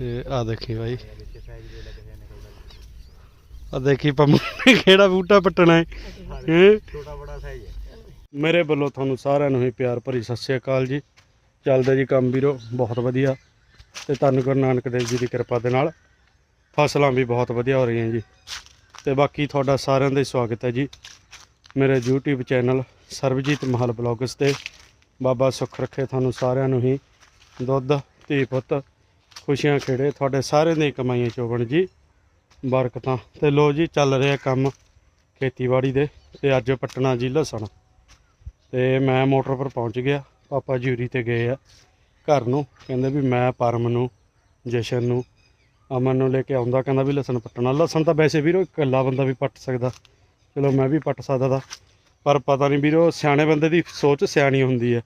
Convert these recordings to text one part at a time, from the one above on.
ਇਹ ਆ ਦੇਖੀ ਬਾਈ। ਆ ਦੇਖੀ ਪੰਮੂ ਨੇ ਕਿਹੜਾ ਬੂਟਾ ਪੱਟਣਾ ਹੈ। ਹੈਂ? ਛੋਟਾ ਬੜਾ ਸਾਈਜ਼ ਹੈ? ਮੇਰੇ ਵੱਲੋਂ ਤੁਹਾਨੂੰ ਸਾਰਿਆਂ ਨੂੰ ਹੀ ਪਿਆਰ ਭਰੀ ਸਤਿ ਸ਼੍ਰੀ ਅਕਾਲ ਜੀ। ਚੱਲਦਾ ਜੀ ਕੰਮ ਵੀਰੋ, ਬਹੁਤ ਵਧੀਆ। ਤੇ ਧੰਨ ਗੁਰੂ ਨਾਨਕ ਦੇਵ ਜੀ ਦੀ ਕਿਰਪਾ ਦੇ ਨਾਲ ਫਸਲਾਂ ਵੀ ਬਹੁਤ ਵਧੀਆ ਹੋ ਰਹੀਆਂ ਜੀ। ਤੇ ਬਾਕੀ ਤੁਹਾਡਾ ਸਾਰਿਆਂ ਦਾ ਹੀ ਸਵਾਗਤ ਹੈ ਜੀ। ਮੇਰੇ YouTube ਚੈਨਲ ਸਰਬਜੀਤ ਮਹਲ ਬਲੌਗਸ ਤੇ ਬਾਬਾ ਸੁੱਖ ਰੱਖੇ ਤੁਹਾਨੂੰ ਸਾਰਿਆਂ ਨੂੰ ਹੀ ਦੁੱਧ, ਧੀ ਪੁੱਤ, ਖੁਸ਼ੀਆਂ ਖੇੜੇ, ਤੁਹਾਡੇ ਸਾਰਿਆਂ ਦੀ ਕਮਾਈਆਂ ਚੋਬਣ ਜੀ, ਬਰਕਤਾਂ। ਤੇ ਲੋ ਜੀ, ਚੱਲ ਰਿਹਾ ਕੰਮ ਖੇਤੀਬਾੜੀ ਦੇ, ਤੇ ਅੱਜ ਪਟਣਾ ਜੀ ਲਸਣ। ਤੇ ਮੈਂ ਮੋਟਰ ਪਰ ਪਹੁੰਚ ਗਿਆ, ਪਾਪਾ ਜੀ ਤੇ ਗਏ ਆ ਘਰ ਨੂੰ, ਕਹਿੰਦੇ ਵੀ ਮੈਂ, ਪਰਮ ਨੂੰ, ਜਸ਼ਨ ਨੂੰ, ਅਮਨ ਨੂੰ ਲੈ ਕੇ ਆਉਂਦਾ, ਕਹਿੰਦਾ ਵੀ ਲਸਣ ਪੱਟਣਾ। ਲਸਣ ਤਾਂ ਵੈਸੇ ਵੀਰੋ ਇਕੱਲਾ ਬੰਦਾ ਵੀ ਪੱਟ ਸਕਦਾ, ਚਲੋ ਮੈਂ ਵੀ ਪੱਟ ਸਕਦਾ ਦਾ ਪਰ ਪਤਾ ਨਹੀਂ ਵੀਰੋ, ਸਿਆਣੇ ਬੰਦੇ ਦੀ ਸੋਚ ਸਿਆਣੀ ਹੁੰਦੀ ਹੈ।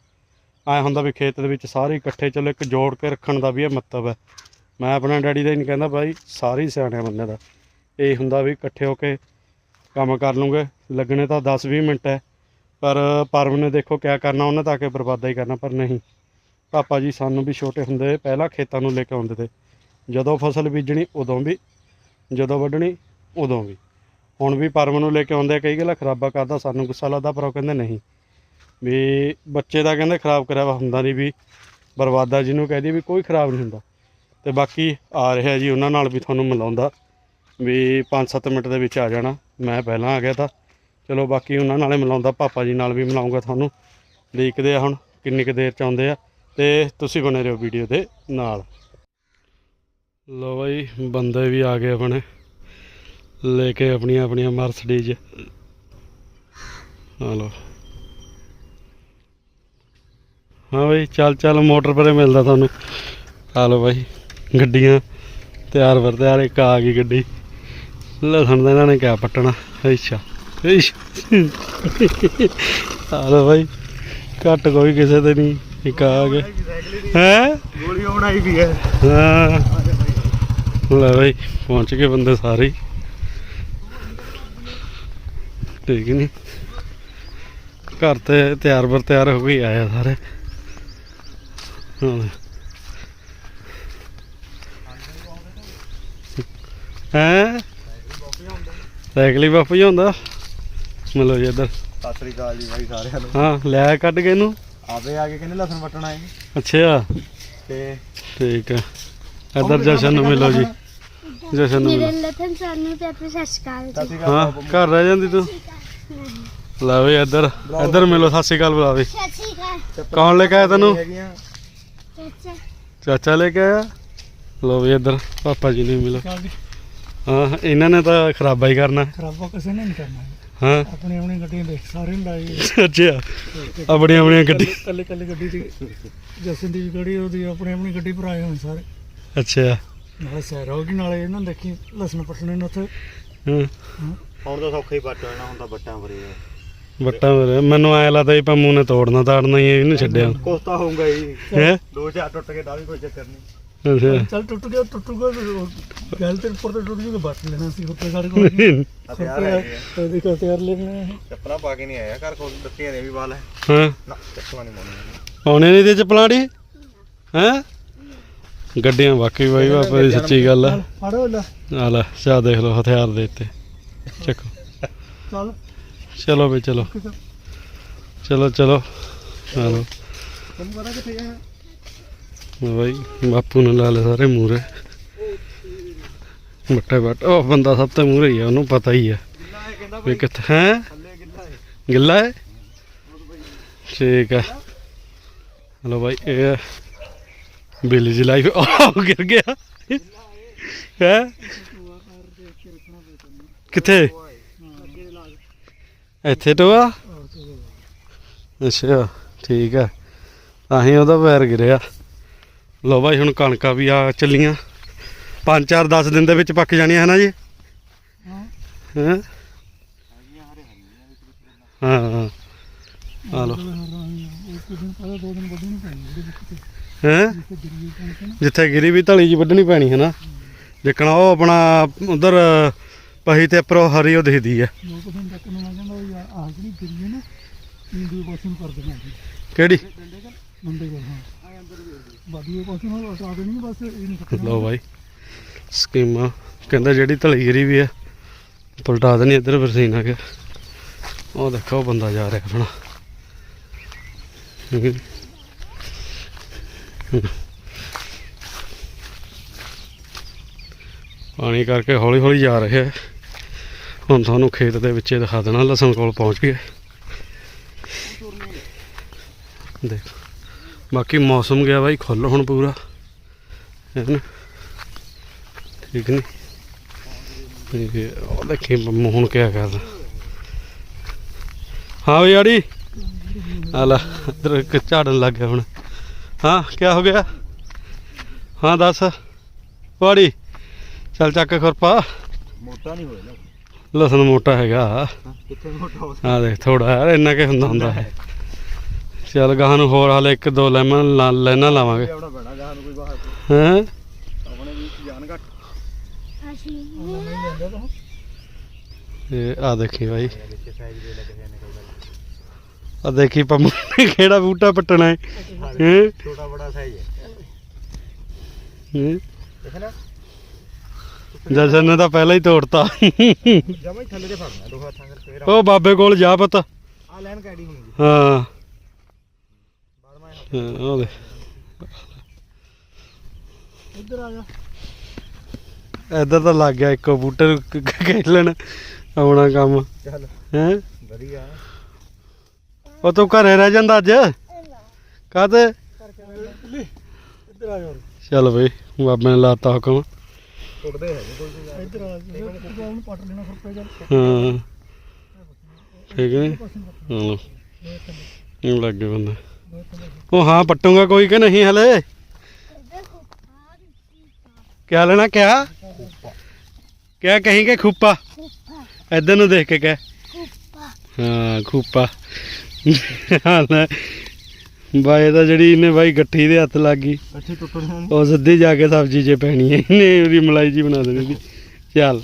ਐ ਹੁੰਦਾ ਵੀ ਖੇਤ ਦੇ ਵਿੱਚ ਸਾਰੇ ਇਕੱਠੇ ਚਲੋ ਇੱਕ ਜੋੜ ਕੇ ਰੱਖਣ ਦਾ ਵੀ ਇਹ ਮਤਲਬ ਹੈ। ਮੈਂ ਆਪਣਾ ਡੈਡੀ ਦਾ ਹੀ ਨਹੀਂ ਕਹਿੰਦਾ ਭਾਈ, ਸਾਰੇ ਹੀ ਸਿਆਣੇ ਬੰਦੇ ਦਾ। ਇਹ ਹੁੰਦਾ ਵੀ ਇਕੱਠੇ ਹੋ ਕੇ ਕੰਮ ਕਰ ਲੂੰਗੇ। ਲੱਗਣੇ ਤਾਂ 10-20 ਮਿੰਟ ਹੈ, ਪਰ ਪਰਮ ਨੇ ਦੇਖੋ ਕਿਆ ਕਰਨਾ, ਉਹਨਾਂ ਤਾਂ ਆ ਕੇ ਬਰਬਾਦਾ ਹੀ ਕਰਨਾ, ਪਰ ਨਹੀਂ। ਪਾਪਾ ਜੀ ਸਾਨੂੰ ਵੀ ਛੋਟੇ ਹੁੰਦੇ ਪਹਿਲਾਂ ਖੇਤਾਂ ਨੂੰ ਲੈ ਕੇ ਆਉਂਦੇ ਤੇ। ਜਦੋਂ ਫਸਲ ਬੀਜਣੀ, ਉਦੋਂ ਵੀ। ਜਦੋਂ ਵੱਢਣੀ, ਉਦੋਂ ਵੀ। ਹੁਣ ਵੀ ਪਰਮ ਨੂੰ ਲੈ ਕੇ ਆਉਂਦੇ ਕਈ ਗੱਲਾਂ ਖਰਾਬਾ ਕਰਦਾ, ਸਾਨੂੰ ਗੁੱਸਾ ਲੱਗਦਾ, ਪਰ ਉਹ ਕਹਿੰਦੇ ਨਹੀਂ। ਵੀ ਬੱਚੇ ਦਾ ਕਹਿੰਦੇ ਖਰਾਬ ਕਰਿਆ ਹੁੰਦਾ ਨਹੀਂ ਵੀ ਬਰਬਾਦਾ ਜਿਹਨੂੰ ਕਹਦੀ ਵੀ ਕੋਈ ਖਰਾਬ ਨਹੀਂ ਹੁੰਦਾ। ਤੇ ਬਾਕੀ ਆ ਰਿਹਾ ਜੀ ਉਹਨਾਂ ਨਾਲ ਵੀ ਤੁਹਾਨੂੰ ਮਿਲਾਉਂਦਾ ਵੀ 5-7 ਮਿੰਟ ਦੇ ਵਿੱਚ ਆ ਜਾਣਾ, ਮੈਂ ਪਹਿਲਾਂ ਆ ਗਿਆ ਤਾਂ। ਚਲੋ ਬਾਕੀ ਉਹਨਾਂ ਨਾਲੇ ਮਿਲਾਉਂਦਾ, ਪਾਪਾ ਜੀ ਨਾਲ ਵੀ ਮਿਲਾਉਂਗਾ ਤੁਹਾਨੂੰ। ਦੇਖਦੇ ਆ ਹੁਣ ਕਿੰਨੀ ਕੁ ਦੇਰ ਚ ਆਉਂਦੇ ਆ ਤੇ ਤੁਸੀਂ ਬਣੇ ਰਹੋ ਵੀਡੀਓ ਦੇ ਨਾਲ। ਲੋ ਬਾਈ, ਬੰਦੇ ਵੀ ਆ ਗਏ ਆਪਣੇ। ਲੈ ਕੇ ਆਪਣੀਆਂ ਆਪਣੀਆਂ ਮਰਸਡੀਜ਼। ਆ ਲੋ ਹਾਂ ਬਾਈ ਚੱਲ ਚੱਲ ਮੋਟਰ ਪਰੇ ਮਿਲਦਾ ਤੁਹਾਨੂੰ। ਆ ਲੋ ਬਾਈ ਗੱਡੀਆਂ ਤਿਆਰ ਵਰ ਤਿਆਰ ਇੱਕ ਆ ਗਈ ਗੱਡੀ। ਲਸਣ ਦਾ ਇਹਨਾਂ ਨੇ ਕਿਆ ਪੱਟਣਾ। ਅੱਛਾ। ਆ ਲੋ ਬਾਈ ਘੱਟ ਕੋਈ ਕਿਸੇ ਤੇ ਨਹੀਂ ਇੱਕ ਆ ਗਿਆ ਹੈ? ਗੋਲੀ ਬਣਾਈ ਵੀ ਹੈ। ਹਾਂ। ਲੈ ਬਾਈ ਪਹੁੰਚ ਗਏ ਬੰਦੇ ਸਾਰੇ। ਠੀਕ ਨਹੀਂ ਘਰ ਤੇ ਤਿਆਰ ਬਰ ਤਿਆਰ ਹੋ ਹੀ ਆਇਆ ਸਾਰੇ। ਹਾਂ। ਹੈ? ਸਾਈਕਲ ਹੀ ਬਾਪੂ ਜੀ ਹੁੰਦਾ ਮਿਲੋ ਜੀ ਇੱਧਰ। ਸਤਿ ਸ੍ਰੀ ਅਕਾਲ ਜੀ ਬਾਈ ਸਾਰਿਆਂ ਨੂੰ। ਹਾਂ ਲੈ ਕੱਢ ਕੇ ਇਹਨੂੰ। ਆਵੇ ਆ ਕੇ ਕਹਿੰਦੇ ਲਸਣ ਪੱਟਣਾ ਹੈ? ਅੱਛਾ। ਤੇ ਠੀਕ ਹੈ। ਇੱਧਰ ਜਸ਼ਨ ਨੂੰ ਮਿਲੋ ਜੀ। ਜਸ਼ਨ ਨੂੰ ਮੇਰੇ ਮਿਲੋ। ਲਥਨ ਸਾਨੂੰ ਤੇ ਆਪਣੀ ਸਤਿ ਸ਼੍ਰੀ ਅਕਾਲ ਸਤਿ ਜੀ। ਸ੍ਰੀ ਹਾਂ ਅਕਾਲ ਘਰ ਰਹਿ ਜਾਂਦੀ ਤੂੰ। ਲੈ ਵੀ ਇੱਧਰ। ਇੱਧਰ ਮਿਲੋ ਸਤਿ ਸ਼੍ਰੀ ਅਕਾਲ ਬੁਲਾ ਵੀ ਸਤਿ ਸ਼੍ਰੀ ਅਕਾਲ। ਕੌਣ ਲੈ ਕੇ ਆਇਆ ਤੈਨੂੰ? ਹੈਗੀਆਂ। ਚਾਚਾ ਲੈ ਕੇ ਆਇਆ? ਲੋ ਵੀ ਇੱਧਰ ਪਾਪਾ ਜੀ ਨੂੰ ਮਿਲੋ। ਹਾਂ ਇਹਨਾਂ ਨੇ ਤਾਂ ਖਰਾਬਾ ਹੀ ਕਰਨਾ। ਖਰਾਬਾ ਕਿਸੇ ਨੇ ਨਹੀਂ ਕਰਨਾ। ਹਾਂ। ਆਪਣੀ ਆਪਣੀ ਗੱਡੀਆਂ ਦੇਖ ਸਾਰੇ ਨੂੰ ਲਾਈ ਅੱਛਾ। ਆਪਣੀ ਆਪਣੀ ਗੱਡੀ। ਕੱਲੇ ਕੱਲੇ ਗੱਡੀ ਦੀ ਜਸਨ ਦੀ ਗੱਡੀ ਉਹਦੀ ਆਪਣੀ ਆਪਣੀ ਗੱਡੀ ਪਰ ਆਏ ਹੋਏ ਸਾਰੇ। ਅੱਛਾ। ਨਾਲੇ ਗਈ ਨਾਲੇ ਇਹਨਾਂ ਦੇਖੀ ਲਸਣ ਪੱਟਣੇ ਨੇ ਉੱਥੇ। ਹਾਂ। ਹੁਣ ਤਾਂ ਸੌਖਾ ਹੀ ਪੱਟ ਹੁਣ ਤਾਂ ਬੱਟਾਂ ਭਰੇ ਆ ਬੱਟਾ ਮੇਰੇ ਮੈਨੂੰ ਐ ਲੱਗਦਾ ਇਹ ਪੰਮੂ ਨੇ ਤੋੜਨਾ ਤਾੜਨਾ ਹੀ ਹੈ, ਇਹਨੂੰ ਛੱਡਿਆ। ਕੋਸਤਾ ਹੋਊਗਾ ਹੀ ਹੈ? ਦੋ ਚਾਰ ਟੁੱਟ ਕੇ ਤਾਂ ਵੀ ਕੋਈ ਚੱਕਰ ਨਹੀਂ। ਅੱਛਾ। ਚੱਲ ਟੁੱਟ ਗਿਆ ਟੁੱਟੂਗਾ ਗੱਲ ਤੇ ਉੱਪਰ ਤੇ ਟੁੱਟ ਜੂਗਾ ਬਸ ਲੈਣਾ ਸੀ ਉੱਤੇ ਸਾਡੇ ਕੋਲ ਨਹੀਂ। ਹਥਿਆਰ ਹੈਗੇ ਆ। ਕੋਲ ਤਿਆਰ ਲੈਣੇ ਚੱਪਲਾਂ ਪਾ ਕੇ ਨਹੀਂ ਆਇਆ ਘਰ ਕੋਲ ਦੱਤੀਆਂ ਦੇ ਵੀ ਵਾਲ। ਹੈ ਹਾਂ। ਨਾ ਚੱਪਲਾਂ ਨਹੀਂ ਪਾਉਣੀਆਂ। ਆਉਣੇ ਨਹੀਂ ਤੇ ਚਪਲਾੜੀ ਹੈ? ਗੱਡੀਆਂ ਵਾਕਈ ਬਾਈ ਬਾਪਾ ਦੀ ਸੱਚੀ ਗੱਲ ਆ। ਫੜੋ ਲੈ। ਆ ਲੈ ਚਾ ਦੇਖ ਲਓ ਹਥਿਆਰ ਦੇ ਉੱਤੇ। ਚੱਕੋ। ਚੱਲ। ਚਲੋ ਬਈ, ਚਲੋ। ਚਲੋ ਚਲੋ। ਆ ਲਓ ਪਤਾ ਕਿੱਥੇ ਜਾਣਾ ਬਾਈ, ਬਾਪੂ ਨੇ ਲਾ ਲਏ ਸਾਰੇ ਮੂਰੇ ਬੱਟੇ ਬੱਟ ਉਹ ਬੰਦਾ ਸਭ ਤੋਂ ਮੂਰੇ ਹੀ ਆ, ਉਹਨੂੰ ਪਤਾ ਹੀ ਆ। ਵੀ ਕਿੱਥੇ ਹੈ? ਗਿੱਲਾ ਹੈ? ਠੀਕ ਹੈ ਹਲੋ ਬਾਈ, ਇਹ ਬਿੱਲੀ ਜੀ ਲਾਈਫ ਉਹ ਗਿਰ ਗਿਆ। ਹੈ? ਕਿੱਥੇ? ਇੱਥੇ ਟੋਆ? ਅੱਛਾ ਠੀਕ ਆ। ਤਾਂ ਹੀ ਉਹਦਾ ਪੈਰ ਗਿਰਿਆ। ਲੋ ਬਾਈ ਹੁਣ ਕਣਕਾਂ ਵੀ ਆ ਚੱਲੀਆਂ। 5-4 10 ਦਿਨ ਦੇ ਵਿੱਚ ਪੱਕ ਜਾਣੀਆਂ ਹਨਾ ਜੀ? ਹਾਂ। ਹੈਂ? ਆ ਲੋ ਹੈ? ਜਿੱਥੇ ਗਿਰੀ ਵੀ ਧਲੀ ਜੀ ਵੱਢਣੀ ਪੈਣੀ ਹੈ ਨਾ? ਜਿੱਕਣਾ ਉਹ ਆਪਣਾ ਉਧਰ ਪਹੀ ਤੇ ਉੱਪਰੋਂ ਹਰੀ ਉਹ ਦਿਖਦੀ ਹੈ ਕੁ ਮੈਂ ਕਹਿੰਦਾ ਆਹ ਜਿਹੜੀ ਗਿਰੀ ਹੈ ਨਾ ਕਰ ਦੇਣਾ ਕਿਹੜੀ? ਮੰਦੇ ਕੋਲ ਹਾਂ। ਬਾਦੀ ਕੋਲ ਨੂੰ ਹਟਾ ਦੇਣੀ ਬਸ ਇਹ ਨਹੀਂ ਕੱਟਣਾ ਲਓ ਬਾਈ ਸਕੀਮਾਂ। ਕਹਿੰਦਾ ਜਿਹੜੀ ਧਲੀਗਰੀ ਵੀ ਆ ਪਲਟਾ ਦੇਣੀ ਇੱਧਰ ਬਰਸੀਨ ਆ ਗਿਆ ਉਹ ਦੇਖੋ ਉਹ ਬੰਦਾ ਜਾ ਰਿਹਾ ਆਪਣਾ। ਹੂੰ। ਪਾਣੀ ਕਰਕੇ ਹੌਲੀ ਹੌਲੀ ਜਾ ਰਿਹਾ। ਹੈ ਹੁਣ ਤੁਹਾਨੂੰ ਖੇਤ ਦੇ ਵਿੱਚ ਦਿਖਾ ਦੇਣਾ, ਲਸਣ ਕੋਲ ਪਹੁੰਚ ਗਏ। ਦੇਖ, ਬਾਕੀ ਮੌਸਮ ਗਿਆ ਬਾਈ ਖੁੱਲ ਹੁਣ ਪੂਰਾ। ਹੈ ਨਾ? ਠੀਕ ਨਹੀਂ? ਤੇ ਉਹ ਦੇਖੀ ਹੁਣ ਕਿਆ ਕਰਦਾ। ਹਾਂ ਵੀ ਯਾਰੀ ਆ ਲੈ, ਇੱਧਰ ਝਾੜਨ ਲੱਗ ਗਿਆ ਹੁਣ। ਹਾਂ, ਕਿਆ ਹੋ ਗਿਆ? ਹਾਂ, ਦੱਸ। ਵਾੜੀ ਚੱਲ ਚੱਕ ਖੁਰਪਾ। ਮੋਟਾ ਨਹੀਂ ਹੋਇਆ। ਲਸਣ ਮੋਟਾ ਹੈਗਾ। ਕਿੱਥੇ ਮੋਟਾ ਹੋ ਆ ਦੇਖ ਥੋੜਾ ਯਾਰ ਇੰਨਾ ਕਿ ਹੁੰਦਾ ਹੁੰਦਾ। ਹੈ। ਚੱਲ ਗਾਹਾਂ ਨੂੰ ਹੋਰ ਹਾਲੇ ਇੱਕ ਦੋ ਲੈਮਨ ਲਾ- ਲੈਣਾ ਲਾਵਾਂਗੇ। ਆਪਣਾ ਬਣਾ ਗਾਹ ਨੂੰ ਕੋਈ ਬਾਹਰ ਹੈਂ? ਆਪਣੇ ਵੀ ਜਾਨ ਘੱਟ। ਅਸੀਂ ਲੈਂਦਾ ਤਾਂ। ਇਹ ਆ ਦੇਖੀ ਕੋਈ ਆ ਦੇਖੀ ਪੰਮੂ ਨੇ ਕਿਹੜਾ ਬੂਟਾ ਪੱਟਣਾ ਹੈ? ਛੋਟਾ ਬੜਾ ਸਾਈਜ਼ ਹੈ। ਹੈਂ? ਜਸ਼ਨ ਨੇ ਤਾਂ ਪਹਿਲਾਂ ਹੀ ਤੋੜਤਾ। ਜਮਾ ਹੀ ਥੱਲੇ ਤੇ ਫੜਨਾ ਦੋ ਹੱਥਾਂ ਕਰਕੇ ਫੇਰ ਉਹ ਬਾਬੇ ਕੋਲ ਜਾ ਪੁੱਤ। ਆ ਲੈਣ ਕੈਡੀ ਜੀ। ਹਾਂ। ਹਾਂ, ਉਹ ਦੇ ਇੱਧਰ ਆ ਜਾ। ਇੱਧਰ ਤਾਂ ਲੱਗ ਗਿਆ ਇੱਕੋ ਬੂਟੇ ਨੂੰ ਕ- ਕ- ਖੇਲਣ। ਆਉਣਾ ਕੰਮ। ਚੱਲ। ਹੈ? ਵਧੀਆ। ਉਹ ਤੂੰ ਘਰੇ ਰਹਿ ਜਾਂਦਾ ਅੱਜ? ਕਾਹਤੇ? ਇੱਧਰ ਆ ਜਾ ਚੱਲ ਬਈ ਬਾਬੇ ਨੇ ਲਾਤਾ ਹੁਕਮ। ਟੁੱਟਦੇ ਹੈਗੇ ਕੋਈ ਕੋਈ ਇੱਧਰ ਆ ਜਾ ਤੂੰ ਉਹਨੂੰ ਪੱਟ ਲੈਣਾ ਫਿਰ ਪੈ ਜਾ। ਹਾਂ। ਠੀਕ ਨਹੀਂ ਹਾਂ। ਇਹ ਲੱਗੇ ਬੰਦਾ। ਉਹ ਹਾਂ ਪੱਟੂਗਾ ਕੋਈ ਕਿ ਨਹੀਂ ਹਲੇ? ਕਿਆ ਲੈਣਾ ਕਿਆ? ਕਿਆ ਕहेंगे ਖੂਪਾ? ਇੱਧਰ ਨੂੰ ਦੇਖ ਕੇ ਕਹਿ। ਹਾਂ ਖੂਪਾ। ਹਾਂ ਬਾਈ ਦਾ ਜਿਹੜੀ ਇਹਨੇ ਬਾਈ ਗੱਠੀ ਦੇ ਹੱਥ ਲੱਗ। ਗਈ ਅੱਛੇ ਉਹ ਸਿੱਧੀ ਜਾ ਕੇ ਸਬਜ਼ੀ 'ਚ ਪੈਣੀ ਹੈ। ਇਹਨੇ ਉਹਦੀ ਮਲਾਈ ਜੀ ਬਣਾ ਦੇਣੀ ਚੱਲ।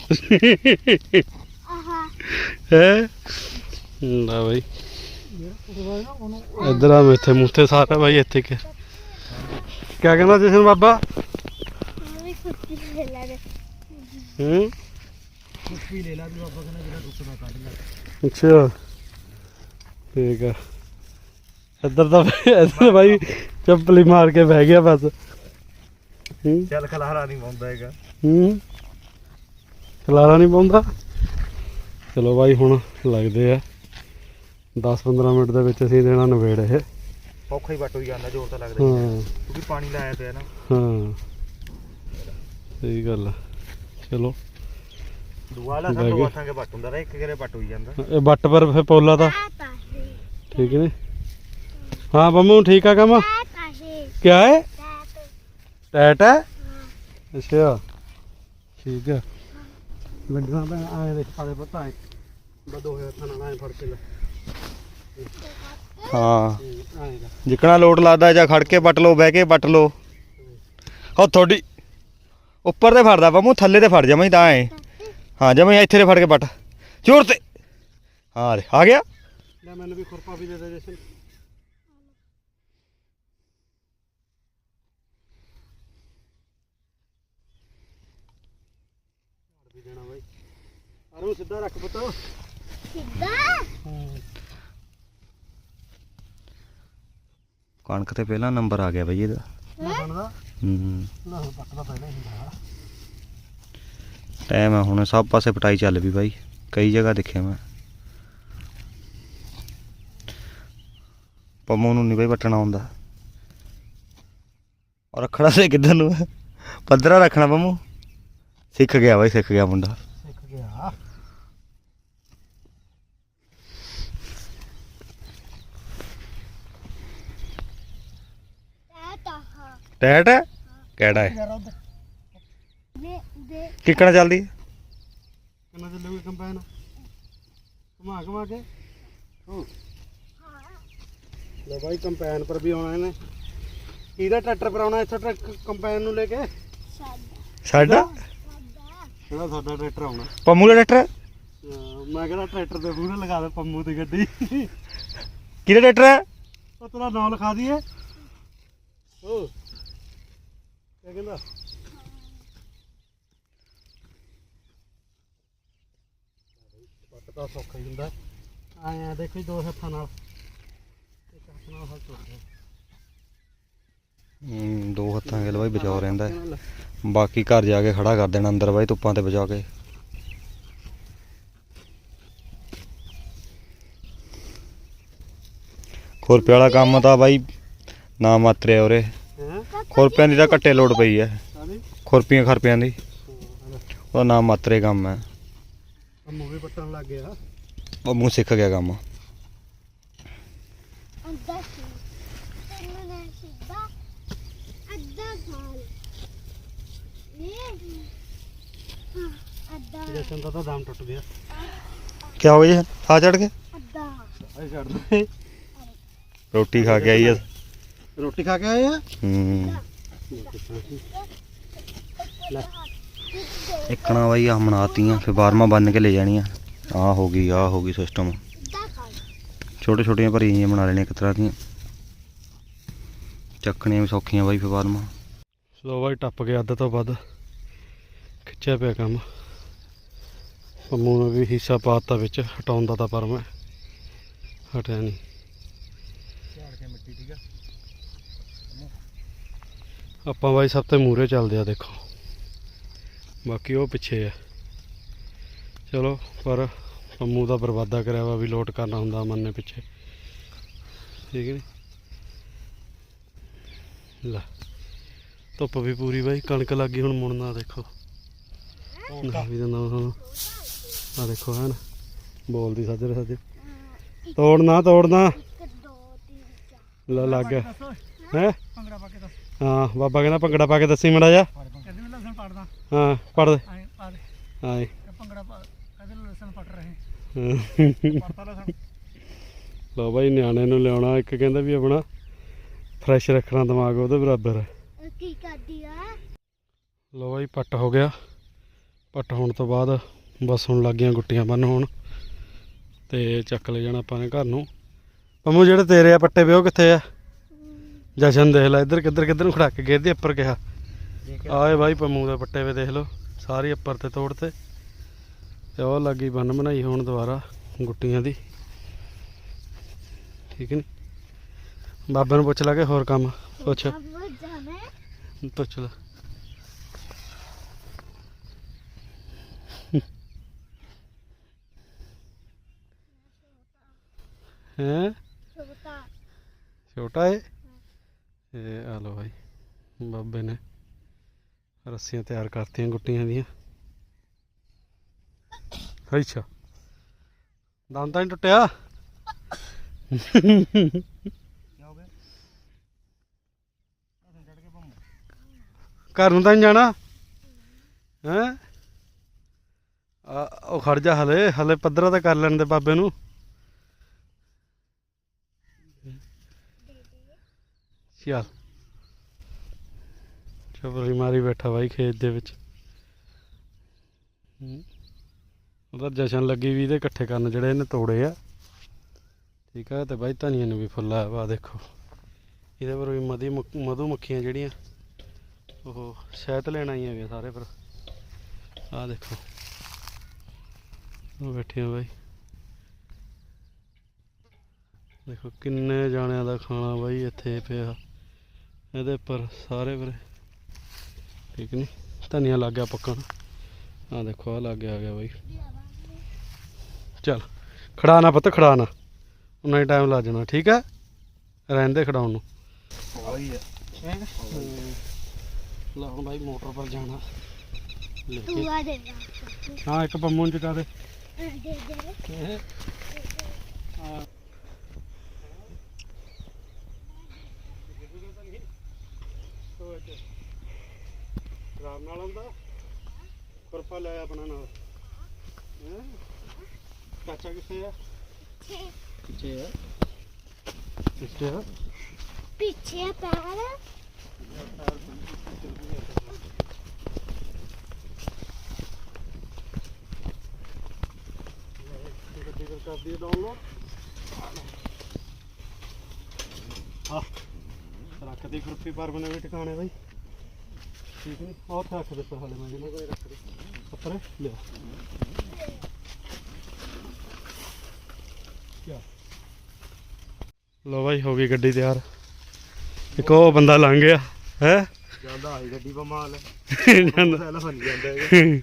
ਹੈ? ਬਾਈ। ਨਾ ਉਹਨੂੰ ਇੱਧਰ ਆ ਮੇਥੇ ਮੂਥੇ ਸਾਰਾ ਬਾਈ ਇੱਥੇ ਕਿ। ਕਿਆ ਕਹਿੰਦਾ ਜਸ਼ਨ ਬਾਬਾ? ਹੂੰ? ਕੁਛ ਵੀ ਲੈ ਲਾ ਬਾਬਾ ਕਹਿੰਦਾ ਜਿਹੜਾ ਟੁੱਟਦਾ ਕੱਢ ਲੈ। ਅੱਛਾ। ਠੀਕ ਆ। ਇੱਧਰ ਤਾਂ ਇੱਧਰ ਬਾਈ ਚੱਪਲੀ ਮਾਰ ਕੇ ਬਹਿ ਗਿਆ ਬਸ। ਹੂੰ। ਚੱਲ ਖਲਾਰਾ ਨਹੀਂ ਪਾਉਂਦਾ ਹੈਗਾ। ਹੂੰ। ਖਲਾਰਾ ਨਹੀਂ ਪਾਉਂਦਾ। ਚਲੋ ਬਾਈ ਹੁਣ ਲੱਗਦੇ ਆ। 10-15 ਮਿੰਟ ਦੇ ਵਿੱਚ ਅਸੀਂ ਦੇਣਾ ਨਵੇੜ ਇਹ। ਔਖਾ ਹੀ ਵੱਟ ਜਾਂਦਾ ਜ਼ੋਰ ਤਾਂ ਲੱਗਦਾ ਹੀ ਕਿਉਂਕਿ ਪਾਣੀ ਲਾਇਆ ਪਿਆ ਨਾ। ਹਾਂ। ਸਹੀ ਗੱਲ ਆ। ਚਲੋ। ਦੂਆ ਲਾ ਬਹਿ ਸਾਨੂੰ ਗਏ। ਹੱਥਾਂ ਕੇ ਵੱਟ ਹੁੰਦਾ ਰਿਹਾ ਇੱਕ ਗਰੇ ਵੱਟ ਹੋਈ ਜਾਂਦਾ। ਇਹ ਬੱਟ ਪਰ ਫੇ ਪੋਲਾ ਦਾ ਹੈ। ਠੀਕ ਨੇ ਹਾਂ ਬੰਮੂ ਠੀਕ ਆ ਕੰਮ? ਹੈ ਕਿਆ ਹੈ? ਤਾਤ ਟੈਟ ਹੈ? ਅੱਛਾ ਠੀਕ ਆ। ਵੱਡਣਾ ਤਾਂ ਆਏ ਦੇਖ ਪਾਦੇ ਪਤਾ ਹੈ ਬਦੋ ਹੋਇਆ ਥਾਣਾ ਨਾਲ ਫੜ ਕੇ ਲੈ। ਹਾਂ। ਜਿਕਣਾ ਲੋਡ ਲੱਗਦਾ ਜਾਂ ਖੜ ਕੇ ਵੱਟ ਲਓ ਬਹਿ ਕੇ ਲਓ। ਹੋ ਤੁਹਾਡੀ ਉੱਪਰ ਤੇ ਫੜਦਾ ਪੰਮੂ ਥੱਲੇ ਤੇ ਫੜ ਜਾ ਮੈਂ ਤਾਂ ਐ। ਹਾਂ ਜਮੇ ਇੱਥੇ ਤੇ ਫੜ ਕੇ ਵੱਟ। ਜ਼ੋਰ ਤੇ। ਹਾਂ ਲੈ, ਆ ਗਿਆ ਲੈ ਮੈਨੂੰ ਵੀ ਖੁਰਪਾ ਵੀ ਦੇ ਦੇ ਜਸ਼ਨ ਵੀ ਦੇਣਾ ਬਾਈ ਅਰੂ ਸਿੱਧਾ ਰੱਖ ਪੁੱਤ। ਸਿੱਧਾ? ਕਣਕ ਤੇ ਪਹਿਲਾ ਨੰਬਰ ਆ ਗਿਆ ਬਈ ਇਹਦਾ। ਬਣਦਾ? ਹੂੰ। ਨਾ ਹੁਣ ਪੱਕਦਾ ਪਹਿਲਾਂ ਹੀ ਹੁੰਦਾ। ਟਾਈਮ ਆ ਹੁਣ ਸਭ ਪਾਸੇ ਪਟਾਈ ਚੱਲ ਵੀ ਬਾਈ। ਕਈ ਜਗ੍ਹਾ ਦੇਖਿਆ ਮੈਂ। ਪੰਮੂ ਨੂੰ ਨਹੀਂ ਬਾਈ ਵੱਟਣਾ ਆਉਂਦਾ। ਔਰ ਰੱਖਣਾ ਤੇ ਕਿੱਧਰ ਨੂੰ? ਪੱਧਰਾ ਰੱਖਣਾ ਪੰਮੂ। ਸਿੱਖ ਗਿਆ ਬਾਈ ਸਿੱਖ ਗਿਆ ਮੁੰਡਾ ਸਿੱਖ ਗਿਆ ਤਾਤਾ ਹਾਂ ਟੈਟ ਹੈ? ਕਿਹੜਾ ਹੈ? ਦੇ ਦੇ ਕਿੱਕਣਾ ਚੱਲਦੀ ਹੈ? ਕਿੰਨਾ ਚੱਲੂਗੀ ਕੰਪੈਨ ਘੁਮਾ ਘੁਮਾ ਕੇ। ਹੂੰ। ਲੈ ਬਾਈ ਕੰਪੈਨ ਪਰ ਵੀ ਆਉਣਾ ਇਹਨੇ। ਕਿਹਦਾ ਟਰੈਕਟਰ ਪਰ ਆਉਣਾ ਇੱਥੇ ਟਰੱਕ ਕੰਪੈਨ ਨੂੰ ਲੈ ਕੇ? ਸਾਡਾ? ਸਾਡਾ ਇਹਦਾ ਟਰੈਕਟਰ ਆਉਣਾ? ਪੰਮੂ ਦਾ ਟਰੈਕਟਰ ਅਹ ਮੈਂ ਕਹਿੰਦਾ ਟਰੈਕਟਰ ਦੇ ਮੂਹਰੇ ਲਗਾ ਦੇ ਪੰਮੂ ਦੀ ਗੱਡੀ? ਕਿਹਦਾ ਟਰੈਕਟਰ ਹੈ? ਉਹ ਤੇਰਾ ਨਾਮ ਲਿਖਾ ਦਈਏ। ਓ ਕੀ ਕਹਿੰਦਾ ਪੱਟ ਤਾਂ ਸੌਖਾ ਹੀ ਹੁੰਦਾ। ਆਏ ਦੇਖੋ ਜੀ ਦੋ ਹੱਥਾਂ ਨਾਲ। ਇੱਕ ਹੱਥ ਨਾਲ ਹੱਥ ਟੁੱਟ ਹੂੰ, ਦੋ ਹੱਥਾਂ ਗਿਲ ਬਾਈ ਬਚਾਓ ਰਹਿੰਦਾ ਹੈ। ਬਾਕੀ ਘਰ ਜਾ ਕੇ ਖੜਾ ਕਰ ਦੇਣਾ ਅੰਦਰ ਬਾਈ ਧੁੱਪਾਂ ਤੇ ਬਚਾ ਕੇ। ਖੁਰਪੇ ਵਾਲਾ ਕੰਮ ਤਾਂ ਬਾਈ ਨਾ ਮਾਤਰਿਆ ਉਰੇ। ਖੁਰਪਿਆਂ ਦੀ ਤਾਂ ਘੱਟੇ ਲੋੜ ਪਈ ਹੈ ਖੁਰਪੀਆਂ ਖਰਪਿਆਂ ਦੀ। ਉਹਦਾ ਨਾਮ ਮਾਤਰੇ ਕੰਮ ਹੈ ਆ ਮੂਵੀ ਪੱਟਣ ਲੱਗ ਗਿਆ। ਉਹ ਮੂੰਹ ਸਿੱਖ ਗਿਆ ਕੰਮ। ਅੱਧਾ ਸੀ। ਤੈਨੂੰ ਨੇ ਸਿੱਧਾ ਅੱਧਾ ਸਾਲ। ਇਹ ਹਾਂ, ਅੱਧਾ। ਜਸ਼ਨ ਦਾ ਤਾਂ ਦਮ ਟੁੱਟ ਗਿਆ। ਕੀ ਹੋ ਗਿਆ ਜੀ? ਆ ਚੜ ਕੇ ਅੱਧਾ। ਆਏ ਛੱਡ ਦੇ ਰੋਟੀ ਖਾ ਕੇ ਆਈ ਆ ਰੋਟੀ ਖਾ ਕੇ ਆਏ ਆ? ਹੂੰ। ਇੱਕਣਾ ਬਾਈ ਆ ਬਣਾਤੀਆਂ ਫਿਰ ਬਾਰਮਾ ਬੰਨ ਕੇ ਲੈ ਜਾਣੀਆਂ। ਆ ਹੋ ਗਈ ਆ ਹੋ ਗਈ ਸਿਸਟਮ ਛੋਟੇ ਛੋਟੀਆਂ ਭਰੀਆਂ ਜਿਹੀਆਂ ਬਣਾ ਲੈਣੀਆਂ ਇੱਕ ਤਰ੍ਹਾਂ ਦੀਆਂ। ਚੱਕਣੀਆਂ ਵੀ ਸੌਖੀਆਂ ਬਾਈ ਫਿਰ ਬਾਰਮਾ ਸੋ ਬਾਈ ਟੱਪ ਗਿਆ ਅੱਧ ਤੋਂ ਵੱਧ। ਖਿੱਚਿਆ ਪਿਆ ਕੰਮ। ਪੰਮੂ ਨੇ ਵੀ ਹਿੱਸਾ ਪਾਤਾ ਵਿੱਚ ਹਟਾਉਂਦਾ ਤਾਂ ਪਰ ਮੈਂ ਹਟਿਆ ਨਹੀਂ। ਆਪਾਂ ਬਾਈ ਸਭ ਤੋਂ ਮੂਰੇ ਚੱਲਦੇ ਆ ਦੇਖੋ। ਬਾਕੀ ਉਹ ਪਿੱਛੇ ਆ। ਚਲੋ ਪਰ ਪੰਮੂ ਦਾ ਬਰਬਾਦਾ ਕਰਿਆ ਵਾ ਵੀ ਲੋਟ ਕਰਨਾ ਹੁੰਦਾ ਮਨ ਨੇ ਪਿੱਛੇ। ਠੀਕ ਨਹੀਂ ਲੈ ਧੁੱਪ ਵੀ ਪੂਰੀ ਬਾਈ ਕਣਕ ਲੱਗ ਹੁਣ ਮੁੜਨਾ ਦੇਖੋ। ਨਾ ਵੀ ਦਿੰਦਾ ਹੁਣ ਆ ਦੇਖੋ ਹੈ ਨਾ? ਬੋਲਦੀ ਸਾਜਰੇ ਸਾਜੇ ਤੋੜਨਾ ਤੋੜਨਾ। ਦੋ ਲੈ ਲੱਗ ਹੈ? ਭੰਗੜਾ ਪਾ ਕੇ ਦੱਸ। ਹਾਂ ਬਾਬਾ ਕਹਿੰਦਾ ਭੰਗੜਾ ਪਾ ਕੇ ਦੱਸੀ ਮੜਾ ਜਾ ਕਹਿੰਦੇ ਮੈਂ ਲਸਣ ਪੜਦਾ। ਹਾਂ ਪੜ ਦੇ ਆਏ ਪਾ ਦੇ ਹਾਂ ਤੇ ਭੰਗੜਾ ਪਾ ਕਹਿੰਦੇ ਲਸਣ ਪੜ ਰਹੇ। ਪੜਤਾ ਲਸਣ। ਬਾਈ ਨਿਆਣੇ ਨੂੰ ਲਿਆਉਣਾ। ਇੱਕ ਕਹਿੰਦਾ ਵੀ ਆਪਣਾ ਫਰੈਸ਼ ਰੱਖਣਾ ਦਿਮਾਗ ਉਹਦੇ ਬਰਾਬਰ। ਹੈ ਇਹ ਕੀ ਕਰਦੀ ਆ? ਲੋ ਬਾਈ ਪੱਟ ਹੋ ਗਿਆ। ਪੱਟ ਹੋਣ ਤੋਂ ਬਾਅਦ ਬਸ ਹੁਣ ਲੱਗੀਆਂ ਗੁੱਟੀਆਂ ਬੰਨ ਹੋਣ। ਤੇ ਚੱਕ ਲੈ ਜਾਣਾ ਆਪਾਂ ਨੇ ਘਰ ਨੂੰ। ਪੰਮੂ ਜਿਹੜੇ ਤੇਰੇ ਆ ਪੱਟੇ ਵੇ ਉਹ ਕਿੱਥੇ ਆ? ਜਸ਼ਨ ਦੇਖ ਲੈ ਇੱਧਰ ਕਿੱਧਰ ਕਿੱਧਰ ਨੂੰ ਖੜਾ ਕੇ ਗਏ ਤੇ ਉੱਪਰ ਕਿਹਾ। ਆਏ ਬਾਈ ਪੰਮੂ ਦੇ ਪੱਟੇ ਵੇ ਦੇਖ ਲਓ ਸਾਰੀ ਉੱਪਰ ਤੇ ਤੋੜ ਤੇ। ਤੇ ਉਹ ਲੱਗੀ ਬੰਨ ਬਣਾਈ ਹੁਣ ਦੁਬਾਰਾ ਗੁੱਟੀਆਂ ਦੀ। ਠੀਕ ਨੀ? ਬਾਬੇ ਨੂੰ ਪੁੱਛ ਲਾ ਕੇ ਹੋਰ ਕੰਮ ਪੁੱਛ। ਪੁੱਛ ਲੈ। ਹੈ? ਛੋਟਾ। ਛੋਟਾ ਏ? ਇਹ ਆ ਲੋ ਭਾਈ ਬਾਬੇ ਨੇ ਰੱਸੀਆਂ ਤਿਆਰ ਕਰਤੀਆਂ ਗੁੱਟੀਆਂ ਦੀਆਂ। ਅੱਛਾ। ਦੰਦ ਤਾਂ ਨੀ ਟੁੱਟਿਆ? ਘਰ ਨੂੰ ਤਾਂ ਨੀ ਜਾਣਾ? ਹੈ? ਉਹ ਖੜ ਜਾ ਹਲੇ ਹਲੇ ਪੱਧਰਾ ਤਾਂ ਕਰ ਲੈਣ ਦੇ ਬਾਬੇ ਨੂੰ। ਚੱਲ। ਚਪਰੀ ਮਾਰੀ ਬੈਠਾ ਬਾਈ ਖੇਤ ਦੇ ਵਿੱਚ। ਉਹਦਾ ਜਸ਼ਨ ਲੱਗੀ ਵੀ ਇਹਦੇ ਇਕੱਠੇ ਕਰਨ ਜਿਹੜੇ ਇਹਨੇ ਤੋੜੇ ਆ। ਠੀਕ ਆ, ਤੇ ਬਾਈ ਧਨੀਆ ਨੂੰ ਵੀ ਫੁੱਲ ਆਇਆ ਵਾ ਦੇਖੋ। ਇਹਦੇ ਪਰ ਵੀ ਮਧੀ ਮਧੂ ਮੱਖੀਆਂ ਜਿਹੜੀਆਂ, ਉਹ ਸ਼ਹਿਦ ਲੈਣ ਆਈਆਂ ਗਏ ਸਾਰੇ ਪਰ। ਆ ਦੇਖੋ। ਉਹ ਬੈਠੀਆਂ ਬਾਈ। ਦੇਖੋ ਕਿੰਨੇ ਜਾਣਿਆਂ ਦਾ ਖਾਣਾ ਬਾਈ ਇੱਥੇ ਪਿਆ। ਇਹਦੇ ਪਰ ਸਾਰੇ ਵੀਰੇ। ਠੀਕ ਨਹੀਂ ਧਨੀਆ ਲੱਗ ਗਿਆ ਪੱਕਣ ਆ ਦੇਖੋ ਆ ਲੱਗ ਗਿਆ ਆ ਗਿਆ ਬਾਈ। ਚੱਲ ਖੜਾ ਨਾ ਪੁੱਤ ਖੜਾ ਨਾ। ਉਨਾ ਹੀ ਟਾਈਮ ਲੱਗ ਜਾਣਾ ਠੀਕ ਹੈ ਰਹਿਣ ਦੇ ਖੜਾਉਣ ਨੂੰ ਲਾ ਹੁਣ ਬਾਈ ਮੋਟਰ ਪਰ ਜਾਣਾ। ਲੈ ਕੇ। ਤੂੰ ਆ ਦੇ ਹਾਂ ਇੱਕ ਪੰਮੂ ਨੂੰ ਚਕਾ ਦੇ। ਦੇ ਹਾਂ ਰਾਮ ਨਾਲ ਆਉਂਦਾ ਕੁਰਪਾ ਲੈ ਆਪਣਾ ਨਾਲ। ਹੈਂ? ਚਾਚਾ ਕਿੱਥੇ ਆ? ਪਿੱਛੇ ਆ। ਪਿੱਛੇ ਆ। ਪਿੱਛੇ ਪੈਰ। ਗੱਡੀ ਕਰ ਕਰਦੀ ਡਾਊਨਲੋਡ ਹਾਂ ਰੱਖ ਰੱਖਦੀ ਖੁਰਪੀ ਪਰ ਬਣੇ ਵੀ ਟਿਕਾਣੇ ਬਾਈ। ਠੀਕ ਨਹੀਂ ਉਹ ਉੱਥੇ ਰੱਖ ਦੇ ਪਰ ਹਾਲੇ ਮੈਂ ਜਿਹਨੂੰ ਕੋਈ ਰੱਖ ਦੇ। ਲਿਆ ਲੋ ਬਾਈ ਹੋ ਗਈ ਗੱਡੀ ਤਿਆਰ। ਇੱਕ ਉਹ ਬੰਦਾ ਲੰਘ ਗਿਆ ਹੈ? ਜਾਂਦਾ ਆਈ ਗੱਡੀ ਪਾ ਮਾਲ ਜਾਂਦਾ। ਪਹਿਲਾਂ ਫਨ ਜਾਂਦਾ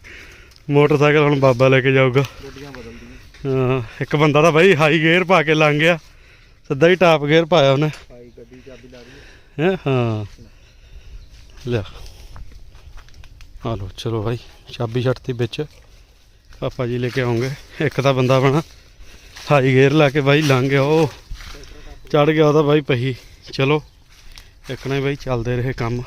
ਮੋਟਰਸਾਈਕਲ ਹੁਣ ਬਾਬਾ ਲੈ ਕੇ ਜਾਊਗਾ। ਗੱਡੀਆਂ ਬਦਲਦੀਆਂ। ਹਾਂ ਇੱਕ ਬੰਦਾ ਤਾਂ ਬਾਈ ਹਾਈ ਗੇਅਰ ਪਾ ਕੇ ਲੰਘ ਗਿਆ। ਸਿੱਧਾ ਹੀ ਟਾਪ ਗੇਅਰ ਪਾਇਆ ਉਹਨੇ। ਆਈ ਗੱਡੀ ਚਾਬੀ ਲਾ ਰਹੀ ਹੈ। ਹੈ? ਹਾਂ। ਲਿਆ। ਆ ਲੋ ਚਲੋ ਭਾਈ ਚਾਬੀ ਛੱਡਤੀ ਵਿੱਚ। ਪਾਪਾ ਜੀ ਲੈ ਕੇ ਆਉਂਗੇ ਇੱਕ ਤਾਂ ਬੰਦਾ ਬਣਾ ਹਾਈ ਗੇਅਰ ਲਾ ਕੇ ਬਾਈ ਲੰਘ ਗਿਆ, ਉਹ ਚੜ ਗਿਆ ਉਹਦਾ ਬਾਈ ਪਹੀ। ਚਲੋ, ਇੱਕ ਨਾ ਬਾਈ ਚੱਲਦੇ ਰਹੇ ਕੰਮ।